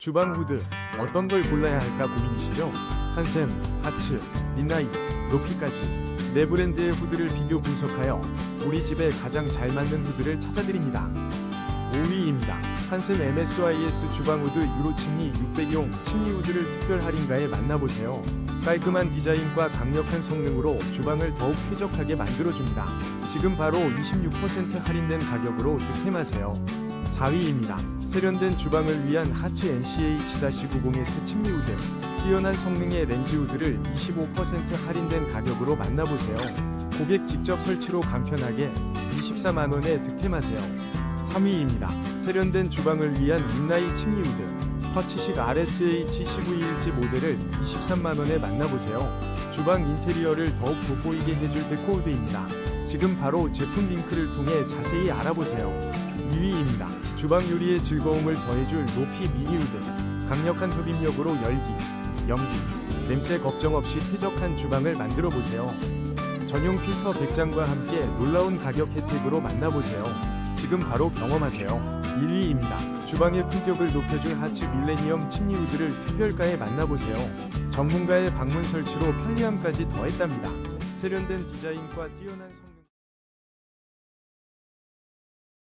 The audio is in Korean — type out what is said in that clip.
주방 후드 어떤 걸 골라야 할까 고민이시죠? 한샘, 하츠, 리나이, 높이까지 네 브랜드의 후드를 비교 분석하여 우리 집에 가장 잘 맞는 후드를 찾아드립니다. 5위입니다. 한샘 MSYS 주방 후드 유로 침리 600용 침리 후드를 특별 할인가에 만나보세요. 깔끔한 디자인과 강력한 성능으로 주방을 더욱 쾌적하게 만들어줍니다. 지금 바로 26% 할인된 가격으로 득템하세요. 4위입니다. 세련된 주방을 위한 하츠 NCH-90S 침리 후드. 뛰어난 성능의 렌즈 후드를 25% 할인된 가격으로 만나보세요. 고객 직접 설치로 간편하게 24만원에 득템하세요. 3위입니다. 세련된 주방을 위한 민나이 침리 후드. 터치식 RSH1921G 모델을 23만원에 만나보세요. 주방 인테리어를 더욱 돋보이게 해줄 데코 후드입니다. 지금 바로 제품 링크를 통해 자세히 알아보세요. 2위입니다. 주방 요리의 즐거움을 더해줄 높이 미니 후드. 강력한 흡입력으로 열기, 연기, 냄새 걱정 없이 쾌적한 주방을 만들어 보세요. 전용 필터 100장과 함께 놀라운 가격 혜택으로 만나보세요. 지금 바로 경험하세요. 1위입니다. 주방의 품격을 높여줄 하츠 밀레니엄 침리 후드를 특별가에 만나보세요. 전문가의 방문 설치로 편리함까지 더했답니다. 세련된 디자인과 뛰어난 성